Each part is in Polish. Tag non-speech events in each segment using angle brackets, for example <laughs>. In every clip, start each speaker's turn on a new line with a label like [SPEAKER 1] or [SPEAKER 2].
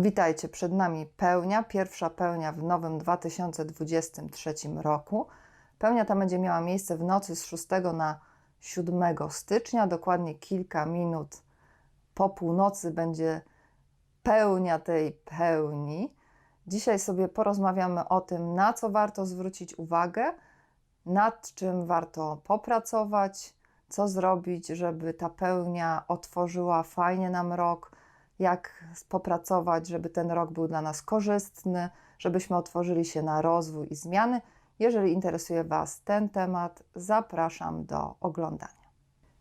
[SPEAKER 1] Witajcie, przed nami pełnia, pierwsza pełnia w nowym 2023 roku. Pełnia ta będzie miała miejsce w nocy z 6 na 7 stycznia, dokładnie kilka minut po północy będzie pełnia tej pełni. Dzisiaj sobie porozmawiamy o tym, na co warto zwrócić uwagę, nad czym warto popracować, co zrobić, żeby ta pełnia otworzyła fajnie nam rok, jak popracować, żeby ten rok był dla nas korzystny, żebyśmy otworzyli się na rozwój i zmiany. Jeżeli interesuje Was ten temat, zapraszam do oglądania.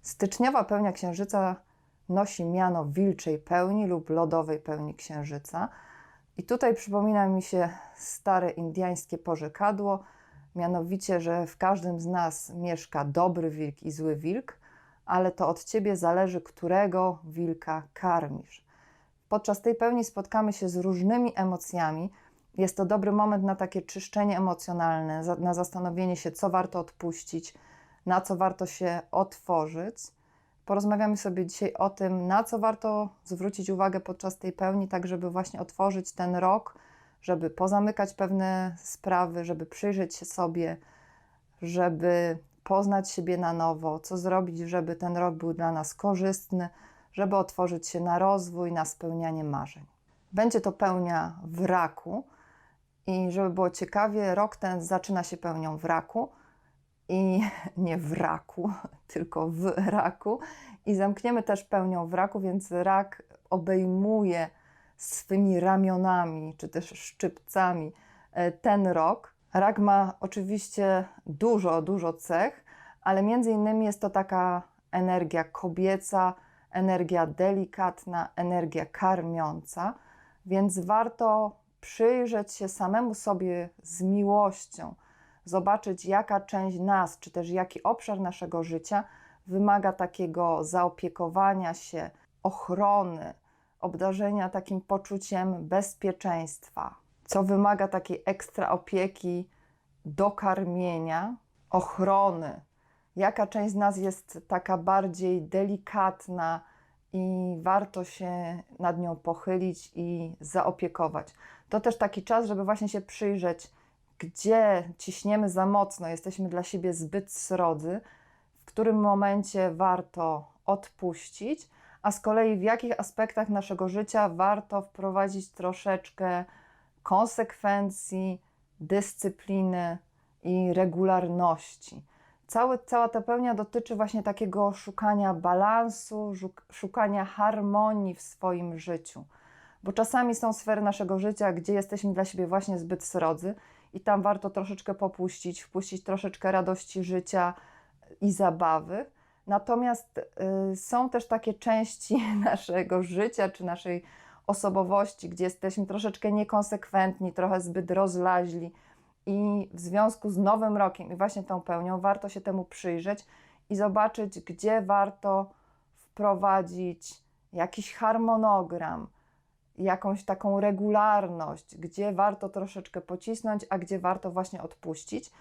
[SPEAKER 1] Styczniowa pełnia księżyca nosi miano wilczej pełni lub lodowej pełni księżyca. I tutaj przypomina mi się stare indyjskie porzekadło, mianowicie, że w każdym z nas mieszka dobry wilk i zły wilk, ale to od ciebie zależy, którego wilka karmisz. Podczas tej pełni spotkamy się z różnymi emocjami. Jest to dobry moment na takie czyszczenie emocjonalne, na zastanowienie się, co warto odpuścić, na co warto się otworzyć. Porozmawiamy sobie dzisiaj o tym, na co warto zwrócić uwagę podczas tej pełni, tak żeby właśnie otworzyć ten rok, żeby pozamykać pewne sprawy, żeby przyjrzeć się sobie, żeby poznać siebie na nowo, co zrobić, żeby ten rok był dla nas korzystny, żeby otworzyć się na rozwój, na spełnianie marzeń. Będzie to pełnia w raku i żeby było ciekawie, rok ten zaczyna się pełnią w raku i <laughs> nie w raku, <laughs> tylko w raku i zamkniemy też pełnią w raku, więc rak obejmuje swymi ramionami czy też szczypcami e, ten rok. Rak ma oczywiście dużo, dużo cech, ale między innymi jest to taka energia kobieca, energia delikatna, energia karmiąca, więc warto przyjrzeć się samemu sobie z miłością, zobaczyć, jaka część nas, czy też jaki obszar naszego życia wymaga takiego zaopiekowania się, ochrony, obdarzenia takim poczuciem bezpieczeństwa, co wymaga takiej ekstra opieki, dokarmienia, ochrony, jaka część z nas jest taka bardziej delikatna i warto się nad nią pochylić i zaopiekować. To też taki czas, żeby właśnie się przyjrzeć, gdzie ciśniemy za mocno, jesteśmy dla siebie zbyt srodzy, w którym momencie warto odpuścić, a z kolei w jakich aspektach naszego życia warto wprowadzić troszeczkę konsekwencji, dyscypliny i regularności. Cały, cała ta pełnia dotyczy właśnie takiego szukania balansu, szukania harmonii w swoim życiu. Bo czasami są sfery naszego życia, gdzie jesteśmy dla siebie właśnie zbyt srodzy i tam warto troszeczkę popuścić, wpuścić troszeczkę radości życia i zabawy. Natomiast y, są też takie części <laughs> naszego życia czy naszej osobowości, gdzie jesteśmy troszeczkę niekonsekwentni, trochę zbyt rozlaźli, i w związku z nowym rokiem i właśnie tą pełnią warto się temu przyjrzeć i zobaczyć, gdzie warto wprowadzić jakiś harmonogram, jakąś taką regularność, gdzie warto troszeczkę pocisnąć, a gdzie warto właśnie odpuścić.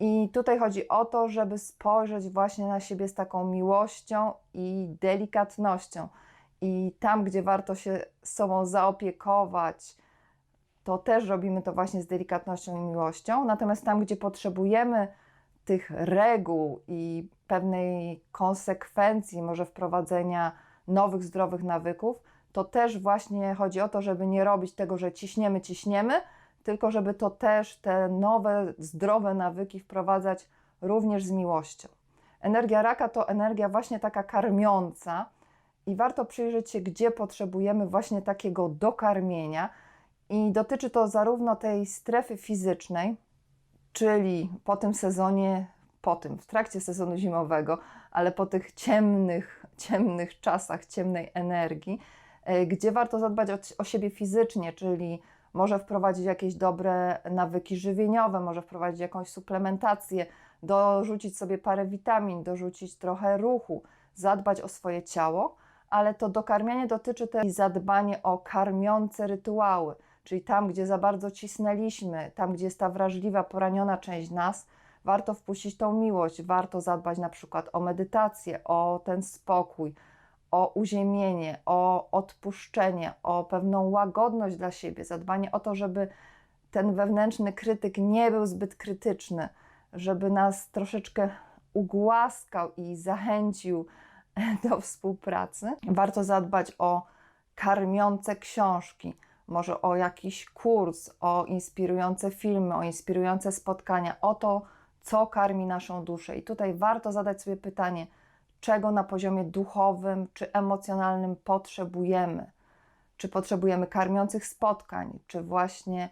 [SPEAKER 1] I tutaj chodzi o to, żeby spojrzeć właśnie na siebie z taką miłością i delikatnością. I tam, gdzie warto się sobą zaopiekować, to też robimy to właśnie z delikatnością i miłością. Natomiast tam, gdzie potrzebujemy tych reguł i pewnej konsekwencji, może wprowadzenia nowych, zdrowych nawyków, to też właśnie chodzi o to, żeby nie robić tego, że ciśniemy, ciśniemy, tylko żeby to też te nowe, zdrowe nawyki wprowadzać również z miłością. Energia raka to energia właśnie taka karmiąca i warto przyjrzeć się, gdzie potrzebujemy właśnie takiego dokarmienia, i dotyczy to zarówno tej strefy fizycznej, czyli po tym sezonie, po tym, w trakcie sezonu zimowego, ale po tych ciemnych, ciemnych czasach, ciemnej energii, e, gdzie warto zadbać o, siebie fizycznie, czyli może wprowadzić jakieś dobre nawyki żywieniowe, może wprowadzić jakąś suplementację, dorzucić sobie parę witamin, dorzucić trochę ruchu, zadbać o swoje ciało, ale to dokarmianie dotyczy też zadbanie o karmiące rytuały, czyli tam, gdzie za bardzo cisnęliśmy, tam, gdzie jest ta wrażliwa, poraniona część nas, warto wpuścić tą miłość, warto zadbać na przykład o medytację, o ten spokój, o uziemienie, o odpuszczenie, o pewną łagodność dla siebie, zadbanie o to, żeby ten wewnętrzny krytyk nie był zbyt krytyczny, żeby nas troszeczkę ugłaskał i zachęcił <laughs> do współpracy. Warto zadbać o karmiące książki, może o jakiś kurs, o inspirujące filmy, o inspirujące spotkania, o to, co karmi naszą duszę. I tutaj warto zadać sobie pytanie, czego na poziomie duchowym czy emocjonalnym potrzebujemy. Czy potrzebujemy karmiących spotkań, czy właśnie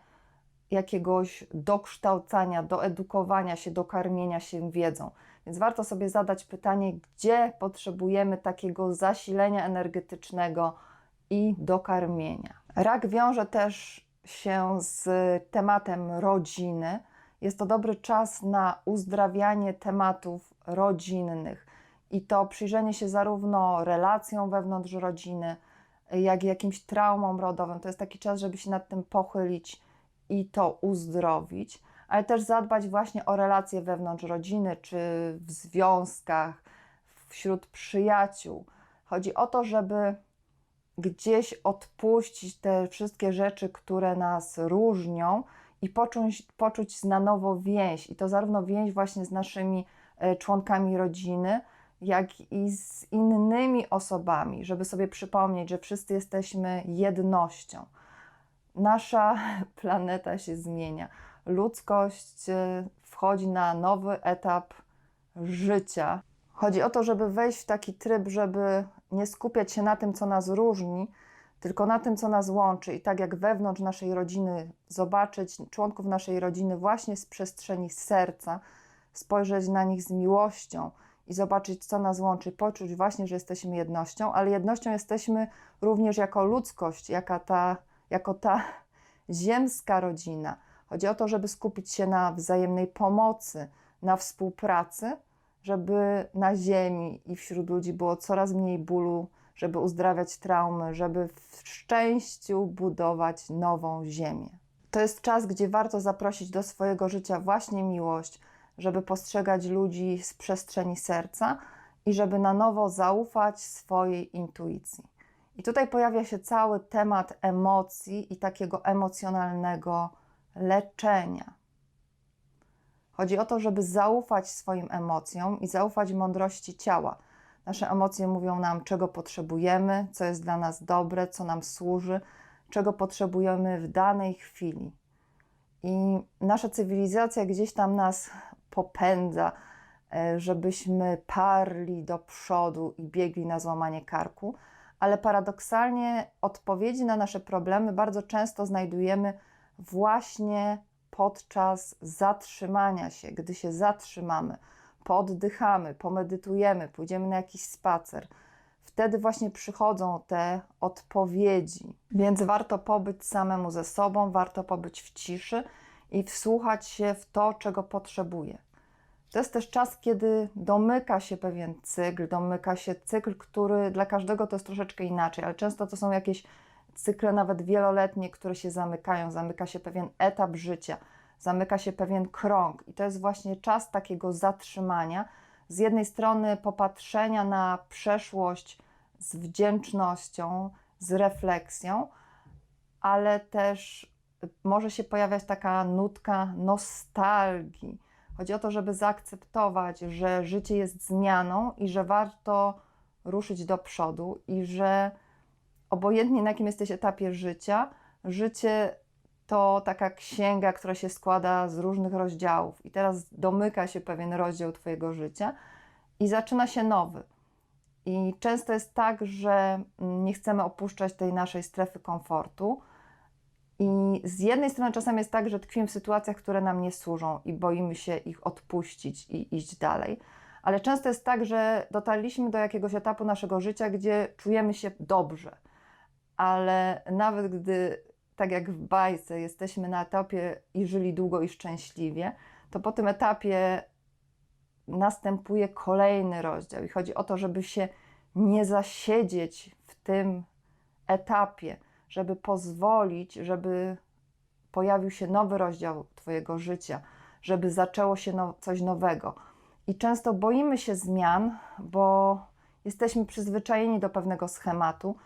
[SPEAKER 1] jakiegoś dokształcania, doedukowania się, dokarmienia się wiedzą. Więc warto sobie zadać pytanie, gdzie potrzebujemy takiego zasilenia energetycznego i dokarmienia. Rak wiąże też się z tematem rodziny. Jest to dobry czas na uzdrawianie tematów rodzinnych i to przyjrzenie się zarówno relacjom wewnątrz rodziny, jak i jakimś traumom rodowym. To jest taki czas, żeby się nad tym pochylić i to uzdrowić, ale też zadbać właśnie o relacje wewnątrz rodziny, czy w związkach, wśród przyjaciół. Chodzi o to, żeby gdzieś odpuścić te wszystkie rzeczy, które nas różnią i poczuć, poczuć na nowo więź. I to zarówno więź właśnie z naszymi e, członkami rodziny, jak i z innymi osobami, żeby sobie przypomnieć, że wszyscy jesteśmy jednością. Nasza <laughs> planeta się zmienia. Ludzkość e, wchodzi na nowy etap życia. Chodzi o to, żeby wejść w taki tryb, żeby nie skupiać się na tym, co nas różni, tylko na tym, co nas łączy. I tak jak wewnątrz naszej rodziny, zobaczyć członków naszej rodziny właśnie z przestrzeni serca, spojrzeć na nich z miłością i zobaczyć, co nas łączy, poczuć właśnie, że jesteśmy jednością, ale jednością jesteśmy również jako ludzkość, jaka ta, jako ta <laughs> ziemska rodzina. Chodzi o to, żeby skupić się na wzajemnej pomocy, na współpracy, żeby na ziemi i wśród ludzi było coraz mniej bólu, żeby uzdrawiać traumy, żeby w szczęściu budować nową ziemię. To jest czas, gdzie warto zaprosić do swojego życia właśnie miłość, żeby postrzegać ludzi z przestrzeni serca i żeby na nowo zaufać swojej intuicji. I tutaj pojawia się cały temat emocji i takiego emocjonalnego leczenia. Chodzi o to, żeby zaufać swoim emocjom i zaufać mądrości ciała. Nasze emocje mówią nam, czego potrzebujemy, co jest dla nas dobre, co nam służy, czego potrzebujemy w danej chwili. I nasza cywilizacja gdzieś tam nas popędza, e, żebyśmy parli do przodu i biegli na złamanie karku, ale paradoksalnie odpowiedzi na nasze problemy bardzo często znajdujemy właśnie podczas zatrzymania się, gdy się zatrzymamy, pooddychamy, pomedytujemy, pójdziemy na jakiś spacer. Wtedy właśnie przychodzą te odpowiedzi. Więc warto pobyć samemu ze sobą, warto pobyć w ciszy i wsłuchać się w to, czego potrzebuje. To jest też czas, kiedy domyka się pewien cykl, domyka się cykl, który dla każdego to jest troszeczkę inaczej, ale często to są jakieś cykle nawet wieloletnie, które się zamykają, zamyka się pewien etap życia, zamyka się pewien krąg i to jest właśnie czas takiego zatrzymania. Z jednej strony popatrzenia na przeszłość z wdzięcznością, z refleksją, ale też może się pojawiać taka nutka nostalgii. Chodzi o to, żeby zaakceptować, że życie jest zmianą i że warto ruszyć do przodu i że obojętnie na jakim jesteś etapie życia, życie to taka księga, która się składa z różnych rozdziałów, i teraz domyka się pewien rozdział Twojego życia i zaczyna się nowy. I często jest tak, że nie chcemy opuszczać tej naszej strefy komfortu. I z jednej strony czasami jest tak, że tkwimy w sytuacjach, które nam nie służą i boimy się ich odpuścić i iść dalej. Ale często jest tak, że dotarliśmy do jakiegoś etapu naszego życia, gdzie czujemy się dobrze ale nawet gdy, tak jak w bajce, jesteśmy na etapie i żyli długo i szczęśliwie, to po tym etapie następuje kolejny rozdział i chodzi o to, żeby się nie zasiedzieć w tym etapie, żeby pozwolić, żeby pojawił się nowy rozdział Twojego życia, żeby zaczęło się no, coś nowego. I często boimy się zmian, bo jesteśmy przyzwyczajeni do pewnego schematu.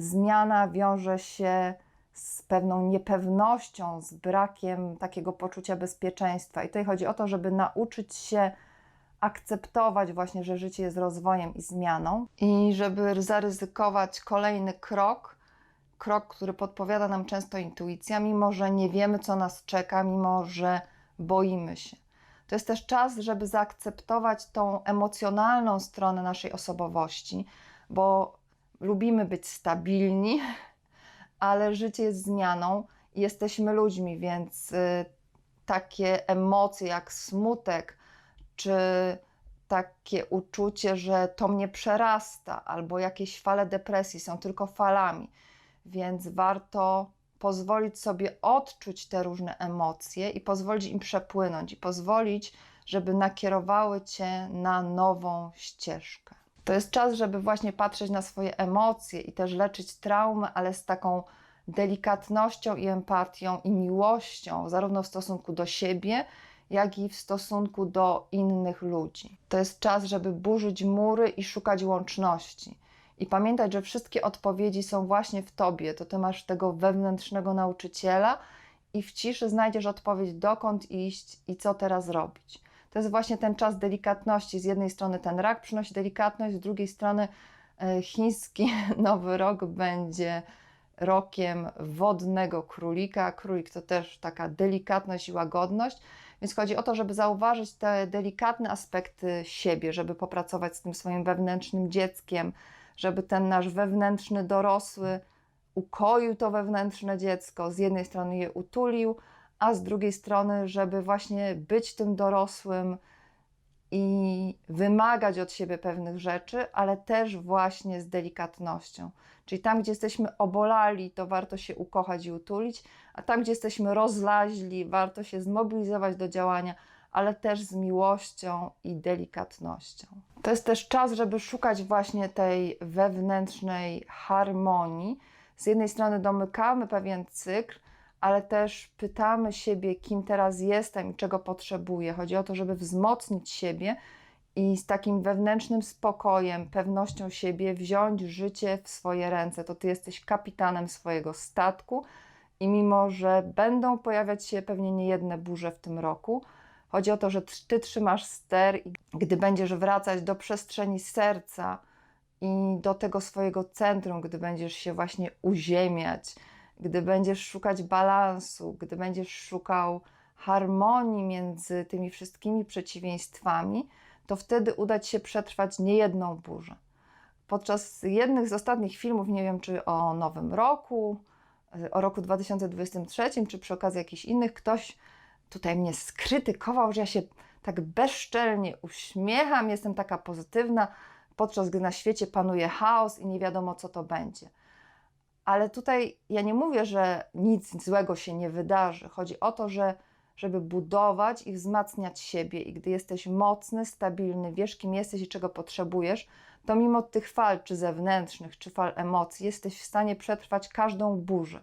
[SPEAKER 1] Zmiana wiąże się z pewną niepewnością, z brakiem takiego poczucia bezpieczeństwa. I tutaj chodzi o to, żeby nauczyć się akceptować właśnie, że życie jest rozwojem i zmianą i żeby zaryzykować kolejny krok, krok, który podpowiada nam często intuicja, mimo że nie wiemy, co nas czeka, mimo że boimy się. To jest też czas, żeby zaakceptować tą emocjonalną stronę naszej osobowości, bo lubimy być stabilni, <laughs> ale życie jest zmianą jesteśmy ludźmi, więc y, takie emocje jak smutek, czy takie uczucie, że to mnie przerasta, albo jakieś fale depresji są tylko falami, więc warto pozwolić sobie odczuć te różne emocje i pozwolić im przepłynąć, i pozwolić, żeby nakierowały cię na nową ścieżkę. To jest czas, żeby właśnie patrzeć na swoje emocje i też leczyć traumy, ale z taką delikatnością i empatią i miłością, zarówno w stosunku do siebie, jak i w stosunku do innych ludzi. To jest czas, żeby burzyć mury i szukać łączności. I pamiętać, że wszystkie odpowiedzi są właśnie w tobie. To ty masz tego wewnętrznego nauczyciela i w ciszy znajdziesz odpowiedź, dokąd iść i co teraz robić. To jest właśnie ten czas delikatności. Z jednej strony ten rak przynosi delikatność, z drugiej strony e, chiński <laughs> nowy rok będzie rokiem wodnego królika. Królik to też taka delikatność i łagodność. Więc chodzi o to, żeby zauważyć te delikatne aspekty siebie, żeby popracować z tym swoim wewnętrznym dzieckiem, żeby ten nasz wewnętrzny dorosły ukoił to wewnętrzne dziecko, z jednej strony je utulił, a z drugiej strony, żeby właśnie być tym dorosłym i wymagać od siebie pewnych rzeczy, ale też właśnie z delikatnością. Czyli tam, gdzie jesteśmy obolali, to warto się ukochać i utulić, a tam, gdzie jesteśmy rozlaźli, warto się zmobilizować do działania, ale też z miłością i delikatnością. To jest też czas, żeby szukać właśnie tej wewnętrznej harmonii. Z jednej strony domykamy pewien cykl, ale też pytamy siebie, kim teraz jestem i czego potrzebuję. Chodzi o to, żeby wzmocnić siebie i z takim wewnętrznym spokojem, pewnością siebie wziąć życie w swoje ręce. To ty jesteś kapitanem swojego statku i mimo, że będą pojawiać się pewnie niejedne burze w tym roku, chodzi o to, że ty trzymasz ster i gdy będziesz wracać do przestrzeni serca i do tego swojego centrum, gdy będziesz się właśnie uziemiać, gdy będziesz szukać balansu, gdy będziesz szukał harmonii między tymi wszystkimi przeciwieństwami, to wtedy uda Ci się przetrwać niejedną burzę. Podczas jednych z ostatnich filmów, nie wiem czy o Nowym Roku, o roku 2023, czy przy okazji jakichś innych, ktoś tutaj mnie skrytykował, że ja się tak bezczelnie uśmiecham, jestem taka pozytywna, podczas gdy na świecie panuje chaos i nie wiadomo, co to będzie. Ale tutaj ja nie mówię, że nic złego się nie wydarzy. Chodzi o to, że żeby budować i wzmacniać siebie. I gdy jesteś mocny, stabilny, wiesz, kim jesteś i czego potrzebujesz, to mimo tych fal, czy zewnętrznych, czy fal emocji, jesteś w stanie przetrwać każdą burzę.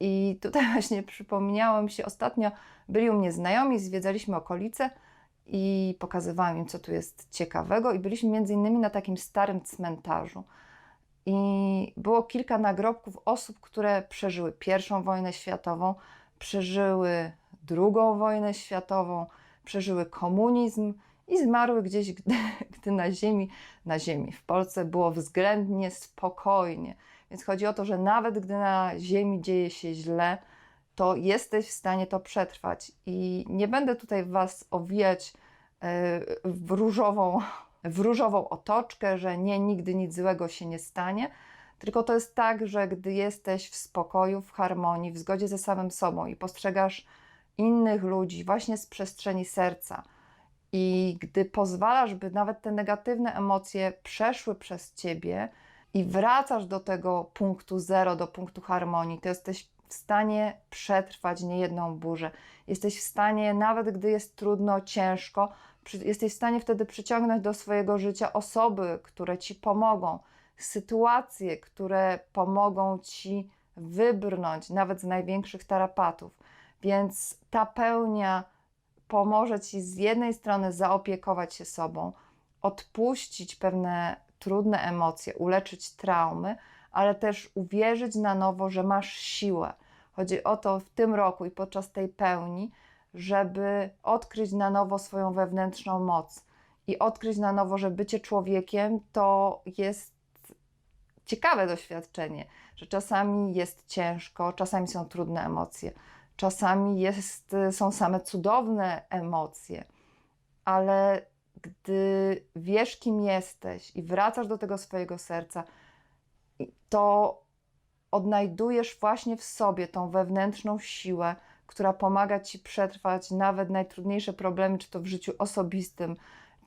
[SPEAKER 1] I tutaj <laughs> właśnie przypomniałem się, ostatnio byli u mnie znajomi, zwiedzaliśmy okolice i pokazywałam im, co tu jest ciekawego. I byliśmy między innymi na takim starym cmentarzu. I było kilka nagrobków osób, które przeżyły pierwszą wojnę światową, przeżyły drugą wojnę światową, przeżyły komunizm i zmarły gdzieś, <laughs> gdy, gdy na ziemi, na ziemi w Polsce było względnie spokojnie. Więc chodzi o to, że nawet gdy na ziemi dzieje się źle, to jesteś w stanie to przetrwać. I nie będę tutaj Was owijać e, w różową, w różową otoczkę, że nie, nigdy nic złego się nie stanie, tylko to jest tak, że gdy jesteś w spokoju, w harmonii, w zgodzie ze samym sobą i postrzegasz innych ludzi właśnie z przestrzeni serca, i gdy pozwalasz, by nawet te negatywne emocje przeszły przez ciebie i wracasz do tego punktu zero, do punktu harmonii, to jesteś w stanie przetrwać niejedną burzę. Jesteś w stanie, nawet gdy jest trudno, ciężko, jesteś w stanie wtedy przyciągnąć do swojego życia osoby, które ci pomogą, sytuacje, które pomogą ci wybrnąć nawet z największych tarapatów. Więc ta pełnia pomoże ci z jednej strony zaopiekować się sobą, odpuścić pewne trudne emocje, uleczyć traumy, ale też uwierzyć na nowo, że masz siłę. Chodzi o to w tym roku i podczas tej pełni, żeby odkryć na nowo swoją wewnętrzną moc. I odkryć na nowo, że bycie człowiekiem to jest ciekawe doświadczenie, że czasami jest ciężko, czasami są trudne emocje, czasami jest, są same cudowne emocje, ale gdy wiesz, kim jesteś i wracasz do tego swojego serca, to odnajdujesz właśnie w sobie tą wewnętrzną siłę, która pomaga ci przetrwać nawet najtrudniejsze problemy, czy to w życiu osobistym,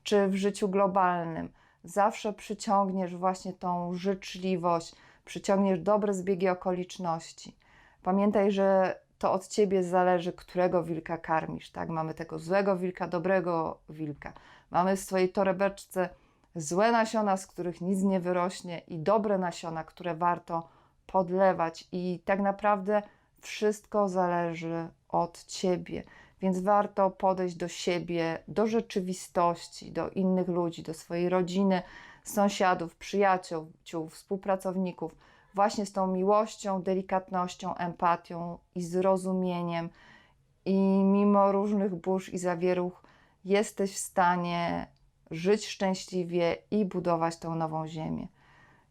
[SPEAKER 1] czy w życiu globalnym. Zawsze przyciągniesz właśnie tą życzliwość, przyciągniesz dobre zbiegi okoliczności. Pamiętaj, że to od ciebie zależy, którego wilka karmisz. Tak? Mamy tego złego wilka, dobrego wilka. Mamy w swojej torebeczce złe nasiona, z których nic nie wyrośnie, i dobre nasiona, które warto podlewać. I tak naprawdę wszystko zależy od ciebie. Więc warto podejść do siebie, do rzeczywistości, do innych ludzi, do swojej rodziny, sąsiadów, przyjaciół, współpracowników, właśnie z tą miłością, delikatnością, empatią i zrozumieniem. I mimo różnych burz i zawieruch, jesteś w stanie żyć szczęśliwie i budować tą nową ziemię.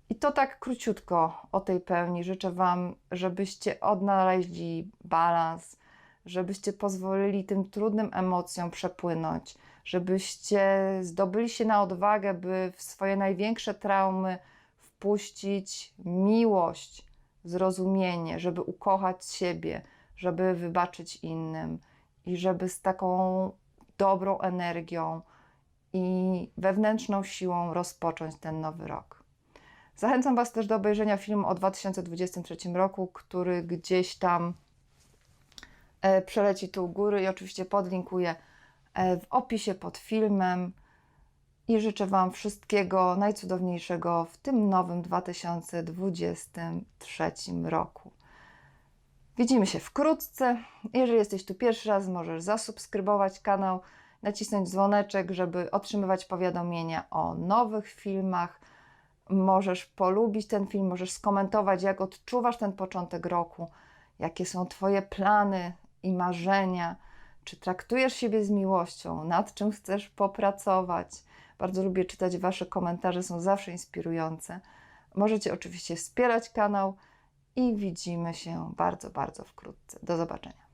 [SPEAKER 1] I to tak króciutko o tej pełni. Życzę Wam, żebyście odnaleźli balans, żebyście pozwolili tym trudnym emocjom przepłynąć, żebyście zdobyli się na odwagę, by w swoje największe traumy wpuścić miłość, zrozumienie, żeby ukochać siebie, żeby wybaczyć innym i żeby z taką dobrą energią i wewnętrzną siłą rozpocząć ten nowy rok. Zachęcam Was też do obejrzenia filmu o 2023 roku, który gdzieś tam e, przeleci tu u góry i oczywiście podlinkuję e, w opisie pod filmem. I życzę Wam wszystkiego najcudowniejszego w tym nowym 2023 roku. Widzimy się wkrótce. Jeżeli jesteś tu pierwszy raz, możesz zasubskrybować kanał, nacisnąć dzwoneczek, żeby otrzymywać powiadomienia o nowych filmach. Możesz polubić ten film, możesz skomentować, jak odczuwasz ten początek roku, jakie są Twoje plany i marzenia, czy traktujesz siebie z miłością, nad czym chcesz popracować. Bardzo lubię czytać Wasze komentarze, są zawsze inspirujące. Możecie oczywiście wspierać kanał i widzimy się bardzo, bardzo wkrótce. Do zobaczenia.